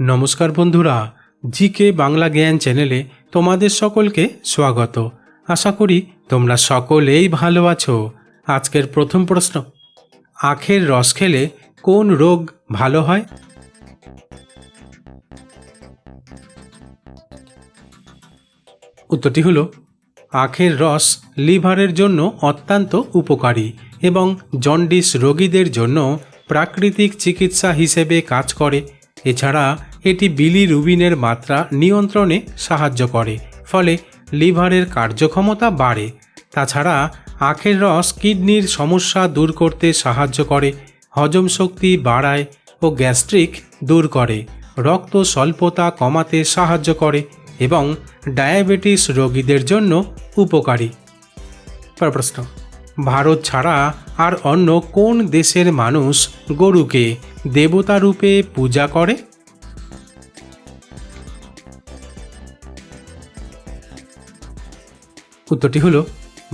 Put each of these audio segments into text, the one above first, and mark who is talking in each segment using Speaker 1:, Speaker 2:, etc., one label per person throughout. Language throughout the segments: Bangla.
Speaker 1: নমস্কার বন্ধুরা, জিকে বাংলা জ্ঞান চ্যানেলে তোমাদের সকলকে স্বাগত। আশা করি তোমরা সকলেই ভালো আছো। আজকের প্রথম প্রশ্ন, আখের রস খেলে কোন রোগ ভালো হয়? উত্তরটি হলো, আখের রস লিভারের জন্য অত্যন্ত উপকারী এবং জন্ডিস রোগীদের জন্য প্রাকৃতিক চিকিৎসা হিসেবে কাজ করে। এছাড়া এটি বিলিরুবিনের মাত্রা নিয়ন্ত্রণে সাহায্য করে, ফলে লিভারের কার্যক্ষমতা বাড়ে। তাছাড়া, আখের রস কিডনির সমস্যা দূর করতে সাহায্য করে, হজম শক্তি বাড়ায় ও গ্যাস্ট্রিক দূর করে, রক্ত স্বল্পতা কমাতে সাহায্য করে এবং ডায়াবেটিস রোগীদের জন্য উপকারী। প্রশ্ন ভারত ছাড়া আর অন্য কোন দেশের মানুষ গরুকে দেবতা রূপে পূজা করে? উত্তরটি হলো,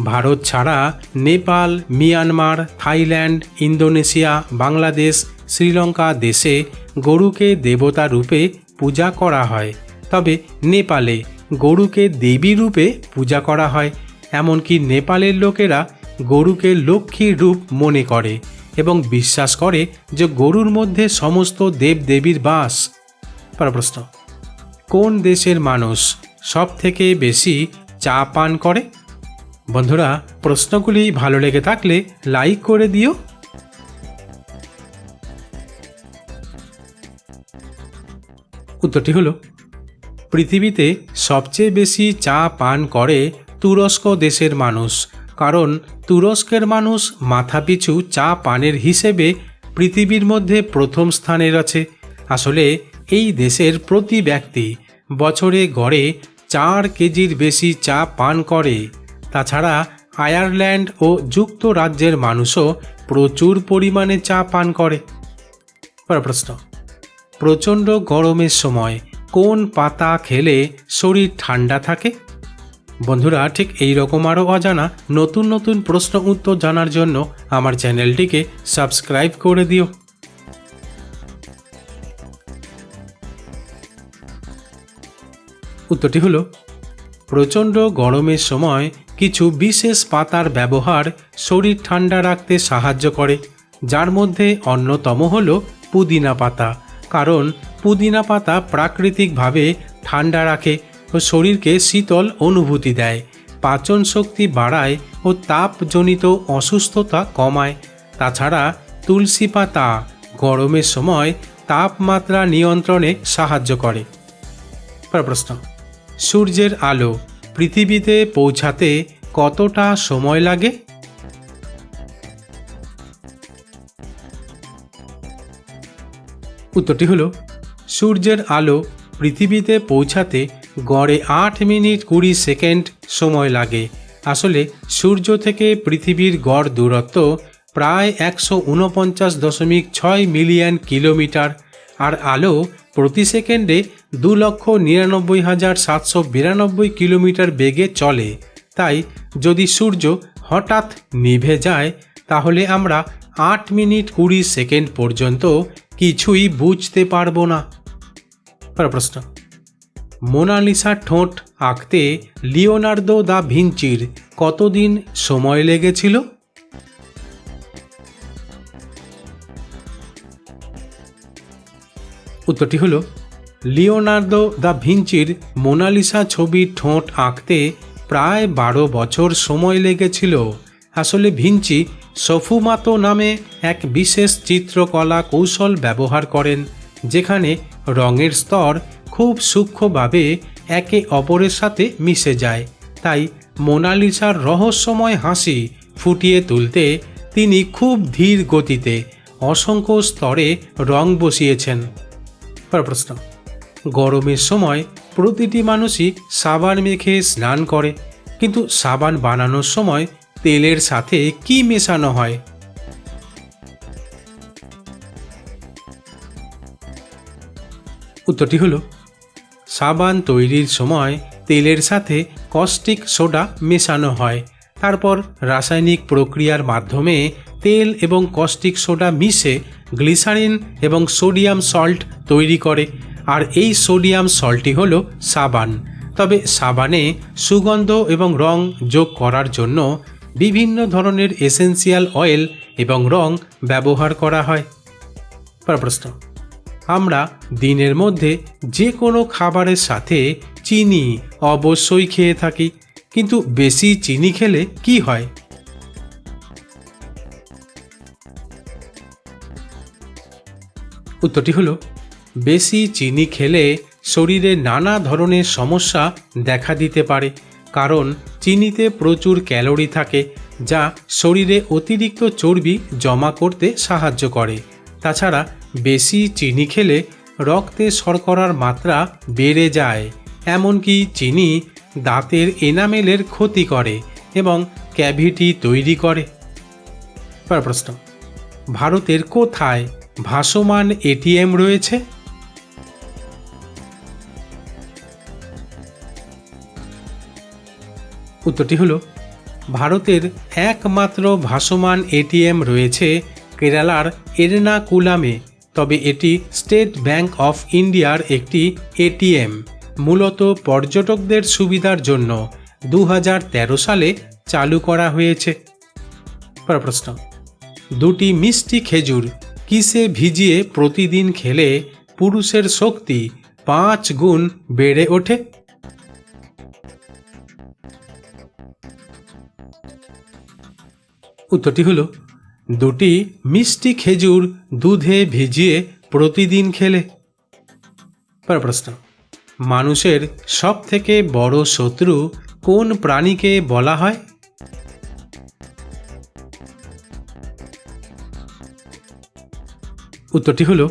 Speaker 1: ভারত ছাড়া Nepal, Myanmar, Thailand, Indonesia, Bangladesh, Sri Lanka দেশে গরুকে দেবতা রূপে পূজা করা হয়। তবে নেপালে গরুকে দেবী রূপে পূজা করা হয়, এমনকি নেপালের লোকেরা গরুকে লক্ষ্মীর রূপ মনে করে এবং বিশ্বাস করে যে গরুর মধ্যে সমস্ত দেবদেবীর বাস। প্রশ্ন, কোন দেশের মানুষ সব থেকে বেশি চা পান করে? বন্ধুরা, প্রশ্নগুলি ভালো লেগে থাকলে লাইক করে দিও। উত্তরটি হলো, পৃথিবীতে সবচেয়ে বেশি চা পান করে তুরস্ক দেশের মানুষ, কারণ তুরস্কের মানুষ মাথাপিছু চা পানের হিসেবে পৃথিবীর মধ্যে প্রথম স্থানে আছে আসলে এই দেশের প্রতি ব্যক্তি বছরে গড়ে চার কেজির বেশি চা পান করে। তাছাড়া আয়ারল্যান্ড ও যুক্তরাজ্যের মানুষও প্রচুর পরিমাণে চা পান করে। প্রশ্ন। প্রচণ্ড গরমের সময় কোন পাতা খেলে শরীর ঠান্ডা থাকে? বন্ধুরা, ঠিক এই রকম আরও অজানা নতুন নতুন প্রশ্ন উত্তর জানার জন্য আমার চ্যানেলটিকে সাবস্ক্রাইব করে দিও। উত্তরটি হলো, প্রচণ্ড গরমের সময় কিছু বিশেষ পাতার ব্যবহার শরীর ঠান্ডা রাখতে সাহায্য করে, যার মধ্যে অন্যতম হল পুদিনা পাতা। কারণ পুদিনা পাতা প্রাকৃতিকভাবে ঠান্ডা রাখে ও শরীরকে শীতল অনুভূতি দেয়, পাচন শক্তি বাড়ায় ও তাপজনিত অসুস্থতা কমায়। তাছাড়া তুলসী পাতা গরমের সময় তাপমাত্রা নিয়ন্ত্রণে সাহায্য করে। প্রশ্ন সূর্যের আলো পৃথিবীতে পৌঁছাতে কতটা সময় লাগে? উত্তরটি হলো, সূর্যের আলো পৃথিবীতে পৌঁছাতে গড়ে আট মিনিট কুড়ি সেকেন্ড সময় লাগে। আসলে সূর্য থেকে পৃথিবীর গড় দূরত্ব প্রায় একশো উনপঞ্চাশ দশমিক ছয় মিলিয়ন কিলোমিটার, আর আলো প্রতি সেকেন্ডে দু লক্ষ নিরানব্বই হাজার সাতশো বিরানব্বই কিলোমিটার বেগে চলে। তাই যদি সূর্য হঠাৎ নিভে যায়, তাহলে আমরা আট মিনিট কুড়ি সেকেন্ড পর্যন্ত কিছুই বুঝতে পারব না। প্রশ্ন। মোনালিসা ঠোঁট আঁকতে লিওনার্দো দা ভিঞ্চির কতদিন সময় লেগেছিল? উত্তরটি হলো লিওনার্দো দ্য ভিঞ্চির মোনালিসা ছবির ঠোঁট আঁকতে প্রায় বারো বছর সময় লেগেছিল। আসলে ভিঞ্চি সফুমাতো নামে এক বিশেষ চিত্রকলা কৌশল ব্যবহার করেন, যেখানে রঙের স্তর খুব সূক্ষ্মভাবে একে অপরের সাথে মিশে যায়। তাই মোনালিসার রহস্যময় হাসি ফুটিয়ে তুলতে তিনি খুব ধীর গতিতে অসংখ্য স্তরে রং বসিয়েছেন। পরের প্রশ্ন। গরমের সময় প্রতিটি মানুষই সাবান মেখে স্নান করে, কিন্তু সাবান বানানোর সময় তেলের সাথে কি মেশানো হয়? উত্তরটি হলো, সাবান তৈরির সময় তেলের সাথে কস্টিক সোডা মেশানো হয়। তারপর রাসায়নিক প্রক্রিয়ার মাধ্যমে তেল এবং কস্টিক সোডা মিশে গ্লিসারিন এবং সোডিয়াম সল্ট তৈরি করে, আর এই সোডিয়াম সল্টই হলো সাবান। তবে সাবানে সুগন্ধ এবং রং যোগ করার জন্য বিভিন্ন ধরনের এসেন্সিয়াল অয়েল এবং রং ব্যবহার করা হয়। প্রশ্ন, আমরা দিনের মধ্যে যে কোনো খাবারের সাথে চিনি অবশ্যই খেয়ে থাকি, কিন্তু বেশি চিনি খেলে কি হয়? উত্তরটি হলো, বেশি চিনি খেলে শরীরে নানা ধরনের সমস্যা দেখা দিতে পারে, কারণ চিনিতে প্রচুর ক্যালোরি থাকে, যা শরীরে অতিরিক্ত চর্বি জমা করতে সাহায্য করে। তাছাড়া, বেশি চিনি খেলে রক্তে শর্করার মাত্রা বেড়ে যায়, এমনকি চিনি দাঁতের এনামেলের ক্ষতি করে এবং ক্যাভিটি তৈরি করে। প্রশ্ন, ভারতের কোথায় ভাসমান এটিএম রয়েছে। উত্তরটি হলো, ভারতের একমাত্র ভাসমান এটিএম রয়েছে কেরালার এরনাকুলামে, তবে এটি স্টেট ব্যাংক অফ ইন্ডিয়ার একটি এটিএম। মূলত পর্যটকদের সুবিধার জন্য দু হাজার তেরো সালে চালু করা হয়েছে। প্রশ্ন, দুটি মিষ্টি খেজুর কিসে ভিজিয়ে প্রতিদিন খেলে পুরুষের শক্তি পাঁচ গুণ বেড়ে ওঠে? উত্তরটি হলো, দুটি মিষ্টি খেজুর দুধে ভিজিয়ে প্রতিদিন খেলে। প্রশ্ন, মানুষের সব থেকে বড় শত্রু কোন প্রাণীকে বলা হয়? উত্তরটি হলো,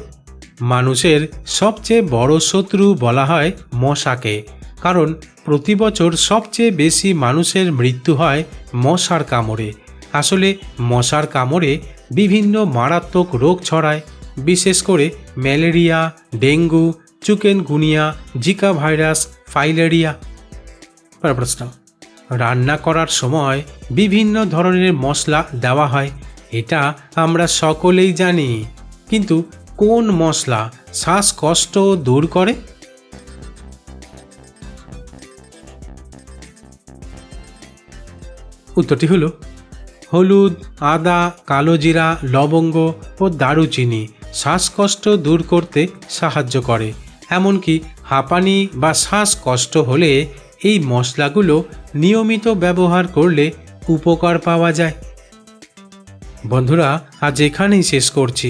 Speaker 1: মানুষের সবচেয়ে বড় শত্রু বলা হয় মশাকে, কারণ প্রতি বছর সবচেয়ে বেশি মানুষের মৃত্যু হয় মশার কামড়ে। আসলে মশার কামড়ে বিভিন্ন মারাত্মক রোগ ছড়ায়, বিশেষ করে malaria, dengue, chikungunya, Zika virus, filaria. প্রশ্ন, রান্না করার সময় বিভিন্ন ধরনের মশলা দেওয়া হয়, এটা আমরা সকলেই জানি। কিন্তু কোন মশলা শ্বাসকষ্ট দূর করে? উত্তরটি হলো হলুদ, আদা, কালো জিরা, লবঙ্গ ও দারুচিনি শ্বাসকষ্ট দূর করতে সাহায্য করে। এমনকি হাঁপানি বা শ্বাসকষ্ট হলে এই মশলাগুলো নিয়মিত ব্যবহার করলে উপকার পাওয়া যায়। বন্ধুরা, আজ এখানেই শেষ করছি।